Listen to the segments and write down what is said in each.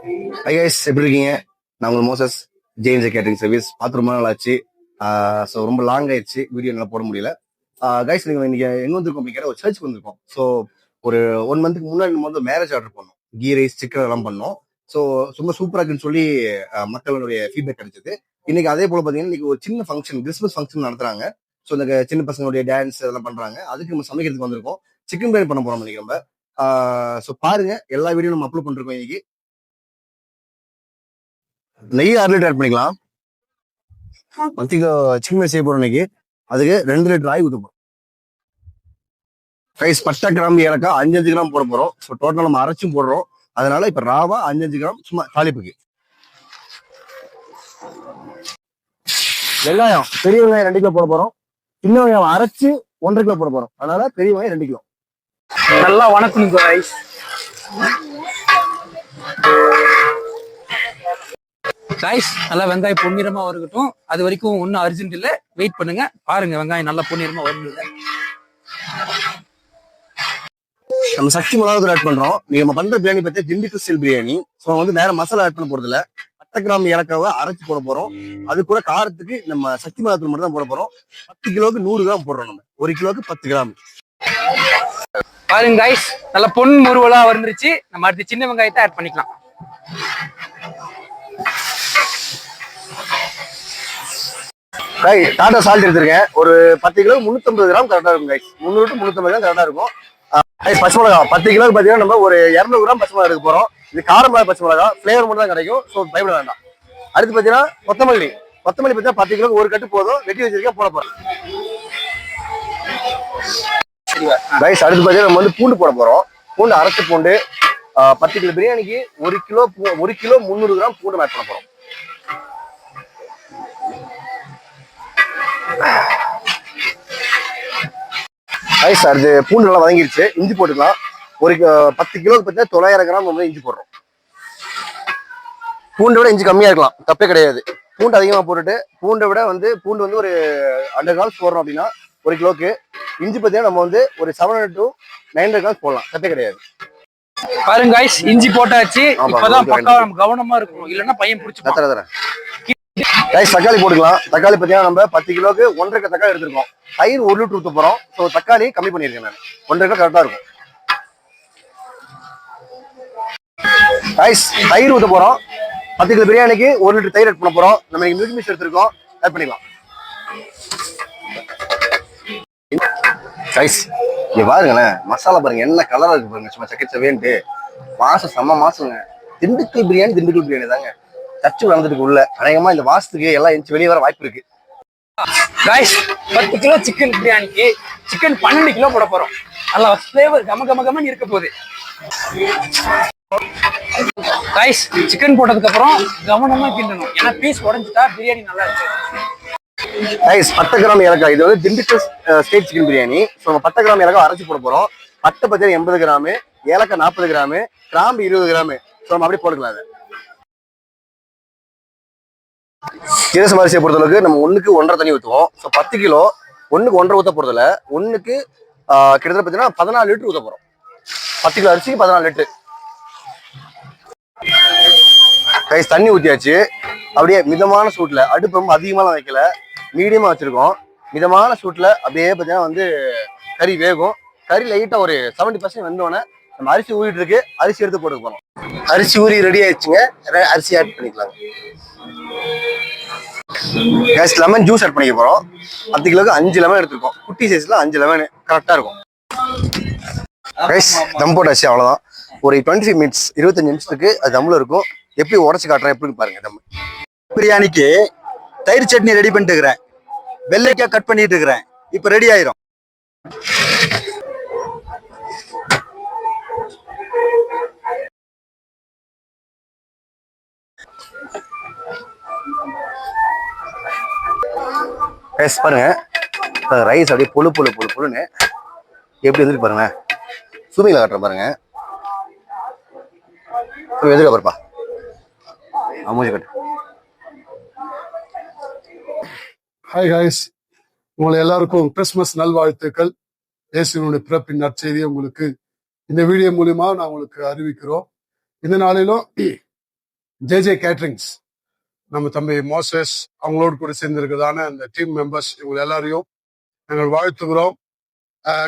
High எப்படி இருக்கீங்க? நான் உங்கள் மோசஸ் ஜெயின்ஸ் கேட்டரிங் சர்வீஸ் பார்த்து ரொம்ப நாள் ஆச்சு ஸோ ரொம்ப லாங் ஆயிடுச்சு. வீடியோ நல்லா போட முடியல. கைஸ் நீங்கள் இன்னைக்கு எங்க வந்திருக்கோம் அப்படிங்கிற ஒரு சர்ச்சுக்கு வந்திருக்கோம். ஸோ ஒரு ஒன் மந்த்துக்கு முன்னாடி நம்ம வந்து மேரேஜ் ஆர்டர் பண்ணோம். கீ ரைஸ் சிக்கன் எல்லாம் பண்ணோம். ஸோ ரொம்ப சூப்பரா இருக்குன்னு சொல்லி மக்களுடைய ஃபீட்பேக் கிடைச்சது. இன்னைக்கு அதே போல பார்த்தீங்கன்னா இன்னைக்கு ஒரு சின்ன ஃபங்க்ஷன் கிறிஸ்மஸ் ஃபங்க்ஷன் நடத்துறாங்க. ஸோ இந்த சின்ன பசங்களுடைய டான்ஸ் அதெல்லாம் பண்றாங்க. அதுக்கு நம்ம சமைக்கிறதுக்கு வந்திருக்கோம். சிக்கன் பிரியாணி பண்ண போறோம் இன்னைக்கு நம்ம. ஸோ பாருங்க எல்லா வீடியோ நம்ம அப்லோட் பண்ணிருக்கோம் இன்னைக்கு. நெய் அரை லிட்டர் ஆட் பண்ணிக்கலாம். மத்திக்கு சிக்கன் செய்ய போறோம் இன்னைக்கு அதுக்கு ரெண்டு லிட்டர் ஆகி ஊற்ற போறோம். ரைஸ் பட்டை கிராம் ஏலக்காய் அஞ்சஞ்சு கிராம் போட போறோம். ஸோ டோட்டல் நம்ம அரைச்சும் போடுறோம். அதனால இப்ப ராவா அஞ்சஞ்சு கிராம் சும்மா தாளிப்புக்கு. வெங்காயம் பெரிய வெங்காயம் ரெண்டு கிலோ போட போறோம். சின்ன வெங்காயம் அரைச்சு ஒன்றரை கிலோ போட போறோம். அதனால பெரிய வெங்காயம் ரெண்டு கிலோ. நல்லா வணக்கம் ரைஸ் கைஸ் நல்லா வெங்காயம் பொன்னிறமா இருக்கட்டும் அது வரைக்கும் ஒன்றும் அர்ஜென்ட் இல்லை. வெயிட் பண்ணுங்க. பாருங்க வெங்காயம் நல்லா பொன்னிறமா வருது நம்ம சக்தி மிளகாத்தூள் ஆட் பண்றோம். நீங்க நம்ம பண்ற பிரியாணி பத்தி திண்டுக்கல் ஸ்டைல் பிரியாணி. ஸோ வந்து நேர மசாலா ஆட் பண்ண போறது இல்ல பத்து கிராம் ஏலக்காவை அரைச்சு போட போறோம். அது கூட காரத்துக்கு நம்ம சக்தி மிளகாத்தூள் மட்டும் தான் போட போறோம். பத்து கிலோவுக்கு நூறு கிராம் போடுறோம் நம்ம. ஒரு கிலோவுக்கு பத்து கிராம். பாருங்க கைஸ் நல்லா பொன் முருவலா வந்துருச்சு நம்ம அடுத்து சின்ன வெங்காயத்தை ஆட் பண்ணிக்கலாம். காய் டாடா சால்ட் எடுத்திருக்கேன். ஒரு பத்து கிலோ முந்நூற்றம்பது கிராம் கரெக்டா இருக்கும் கைஸ் முந்நூறு டு முந்நூத்தம்பது கிராம் கரெக்டா இருக்கும். கைஸ் பச்சை மிளகா. பத்து கிலோ பாத்தீங்கன்னா நம்ம ஒரு இரநூறு கிராம் பச்சை மிளகா எடுக்க போறோம். இது காரம் பச்சை மிளகா. ஃப்ளேவர் மட்டும் தான் கிடைக்கும். ஸோ பயப்பட வேண்டாம். அடுத்து பாத்தீங்கன்னா கொத்தமல்லி. கொத்தமல்லி பார்த்தீங்கன்னா பத்து கிலோக்கு ஒரு கட்டு போதும். வெட்டி வச்சிருக்கேன் போட போறோம் ரைஸ் அடுத்து பார்த்தீங்கன்னா நம்ம வந்து பூண்டு போட போறோம். பூண்டு அரைச்ச பூண்டு பத்து கிலோ. பிரியாணிக்கு ஒரு கிலோ ஒரு கிலோ முந்நூறு கிராம் பூண்டு மேட் பண்ண போறோம். ரைஸ் அடுத்து பூண்டு நல்லா வதங்கிருச்சு. இஞ்சி போட்டுக்கலாம். ஒரு பத்து கிலோக்கு பார்த்தீங்கன்னா தொள்ளாயிரம் கிராம் நம்ம இஞ்சி போடுறோம். பூண்டை விட இஞ்சி கம்மியா இருக்கலாம். தப்பே கிடையாது. பூண்டு அதிகமா போட்டுட்டு பூண்டை விட வந்து பூண்டு வந்து ஒரு ஹண்ட்ரட் கிராம்ஸ் போடுறோம் அப்படின்னா ஒரு கிலோக்கு இஞ்சி பார்த்தீங்கன்னா நம்ம வந்து ஒரு seven hundred to nine hundred grams போடலாம். தப்பே கிடையாது. பாருங்க இஞ்சி போட்டாச்சு. இப்பதான் நம்ம கவனமா இருக்கணும். இல்லைன்னா பையன் பிடிச்சி தர தரேன். ரைஸ் தக்காளி போட்டுக்கலாம். தக்காளி பார்த்தீங்கன்னா நம்ம பத்து கிலோக்கு ஒன்றரை தக்காளி எடுத்துருக்கோம். தயிர் ஒரு லிட்டர் ஊற்ற போகிறோம் ஸோ தக்காளி கம்மி பண்ணியிருக்கேன் நான். ஒன்றரை கிலோ கரெக்டாக இருக்கும். ரைஸ் தயிர் ஊற்ற போகிறோம் பத்து கிலோ பிரியாணிக்கு ஒரு லிட்டர் தயிர் ஆட் பண்ண போகிறோம் நம்ம இன்னைக்கு மில்க் மிக்ஸ் எடுத்துருக்கோம். ஆட் பண்ணிக்கலாம். ரைஸ் இங்கே பாருங்களேன். மசாலா பாருங்க. என்ன கலராக இருக்கு பாருங்க. சும்மா சக்கரை சவேன்ட்டு மாசம் செம்ம மாசங்க. திண்டுக்கல் பிரியாணி திண்டுக்கல் பிரியாணி தாங்க. தச்சு வளர்ந்துட்டு உள்ள அநேகமா இந்த வாசத்துக்கு எல்லாம் எந்த வெளியே வர வாய்ப்பு இருக்கு. காய்ஸ் பத்து கிலோ சிக்கன் பிரியாணிக்கு சிக்கன் பன்னெண்டு கிலோ போட போறோம். நல்லா ஃபிளேவர் கம கம கமன்னு இருக்க போகுது. கைஸ் சிக்கன் போட்டதுக்கு அப்புறம் கவனமா கிண்டணும். ஏன்னா பீஸ் உடஞ்சிட்டா பிரியாணி நல்லா இருக்கு. ரைஸ் பத்து கிராம் ஏலக்காய். இது வந்து Dindigul state chicken biryani. So நம்ம பத்து கிராம் ஏலக்காய் அரைச்சி போட போறோம். பத்து பச்சை எண்பது கிராமு ஏலக்காய் நாற்பது கிராமு கிராம்பு இருபது கிராமு. ஸோ நம்ம அப்படியே போட்டுக்கலாம் அதை. சீரசம் அரிசியை பொறுத்தளவுக்கு நம்ம ஒன்றுக்கு ஒன்றரை தண்ணி ஊற்றுவோம் ஸோ பத்து கிலோ ஒன்றுக்கு ஒன்றரை ஊற்ற போறதில்ல. ஒன்றுக்கு கிட்டத்தட்ட பார்த்தீங்கன்னா பதினாலு லிட்டர் ஊற்ற போகிறோம் பத்து கிலோ அரிசிக்கு பதினாலு லிட்டர். கை தண்ணி ஊற்றியாச்சு அப்படியே மிதமான சூட்டில் அடுப்பு ரொம்ப அதிகமாலாம் வைக்கல. மீடியமாக வச்சுருக்கோம். மிதமான சூட்டில் அப்படியே பார்த்தீங்கன்னா வந்து கறி வேகும். கறி லைட்டாக ஒரு செவன்ட்டி பர்சன்ட் வெந்தோடனே நம்ம அரிசி ஊறிட்டு இருக்கு. அரிசி எடுத்து போட்டு போகிறோம் அரிசி ஊறி ரெடி ஆயிடுச்சுங்க. அரிசி ஆட் பண்ணிக்கலாங்க. கேஸ் லெமன் ஜூஸ் ஆட் பண்ணிக்க போகிறோம் பத்து கிலோக்கு அஞ்சு லெமன் எடுத்துருக்கோம். குட்டி சைஸில் அஞ்சு லெமன் கரெக்டாக இருக்கும். ரைஸ் தம் போட்டாச்சு அவ்வளோதான் ஒரு டுவெண்ட்டி ஃபைவ் மினிட்ஸ் இருபத்தஞ்சு நிமிஷத்துக்கு அது தம்மில் இருக்கும். எப்படி உடச்சு காட்டுறேன் எப்படி பாருங்க தம். பிரியாணிக்கு தயிர் சட்னி ரெடி பண்ணிட்டு இருக்கிறேன். வெள்ளைக்காய் கட் பண்ணிட்டு இருக்கிறேன். இப்ப ரெடி ஆயிரும். ரைஸ் பாருங்க. ரைஸ் அப்படியே பொழு பொழு பொழு பொழுன்னு எப்படி வந்துட்டு பாருங்க. சூமிங்கில் காட்டுற பாருங்க. எதிர்க்க பாருப்பா? அமூஜி கட்டு. ஹாய் ஹாய்ஸ் உங்களை எல்லாருக்கும் கிறிஸ்மஸ் நல்வாழ்த்துக்கள். இயேசுனுடைய பிறப்பின் நற்செய்தியை உங்களுக்கு இந்த வீடியோ மூலியமா நான் உங்களுக்கு அறிவிக்கிறோம். இந்த நாளிலும் ஜேஜே கேட்ரிங்ஸ் நம்ம தம்பி மோசஸ் அவங்களோடு கூட சேர்ந்திருக்கிறதான அந்த டீம் மெம்பர்ஸ் இவங்க எல்லாரையும் நாங்கள் வாழ்த்துகிறோம்.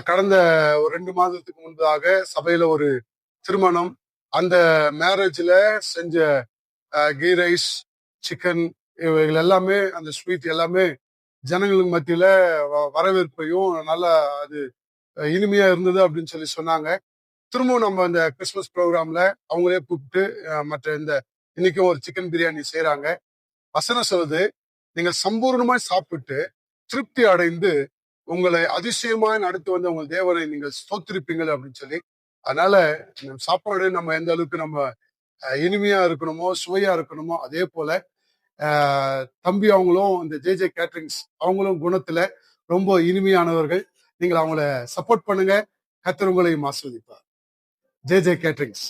கடந்த ஒரு ரெண்டு மாதத்துக்கு முன்பதாக சபையில ஒரு திருமணம். அந்த மேரேஜில் செஞ்ச கீ ரைஸ் சிக்கன் இவைகள் எல்லாமே அந்த ஸ்வீட் எல்லாமே ஜனங்களுக்கு மத்தியில வ- வரவேற்பையும் நல்லா அது இனிமையாக இனிமையா இருந்தது அப்படின்னு சொல்லி சொன்னாங்க. திரும்பவும் நம்ம இந்த கிறிஸ்மஸ் ப்ரோக்ராம்ல அவங்களே கூப்பிட்டு மற்ற இந்த இன்னைக்கும் ஒரு சிக்கன் பிரியாணி செய்யறாங்க வசனம் சொல்லுது நீங்கள் சம்பூர்ணமாய் சாப்பிட்டு திருப்தி அடைந்து உங்களை அதிசயமாய் நடத்தி வந்த உங்கள் தேவனை நீங்கள் ஸ்தோத்திருப்பீங்கள் அப்படின்னு சொல்லி. அதனால நம்ம சாப்பாடு நம்ம எந்த அளவுக்கு நம்ம இனிமையா இருக்கணுமோ சுவையா இருக்கணுமோ அதே போல தம்பி அவங்களும் இந்த ஜே ஜே கேட்ரிங்ஸ் அவங்களும் குணத்துல ரொம்ப இனிமையானவர்கள். நீங்கள் அவங்கள சப்போர்ட் பண்ணுங்க. கத்தர் உங்களையும் ஆஸ்வதிப்பார் ஜே கேட்ரிங்ஸ்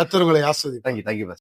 கத்தர் உங்களை ஆஸ்வதி தேங்க்யூ தேங்க்யூ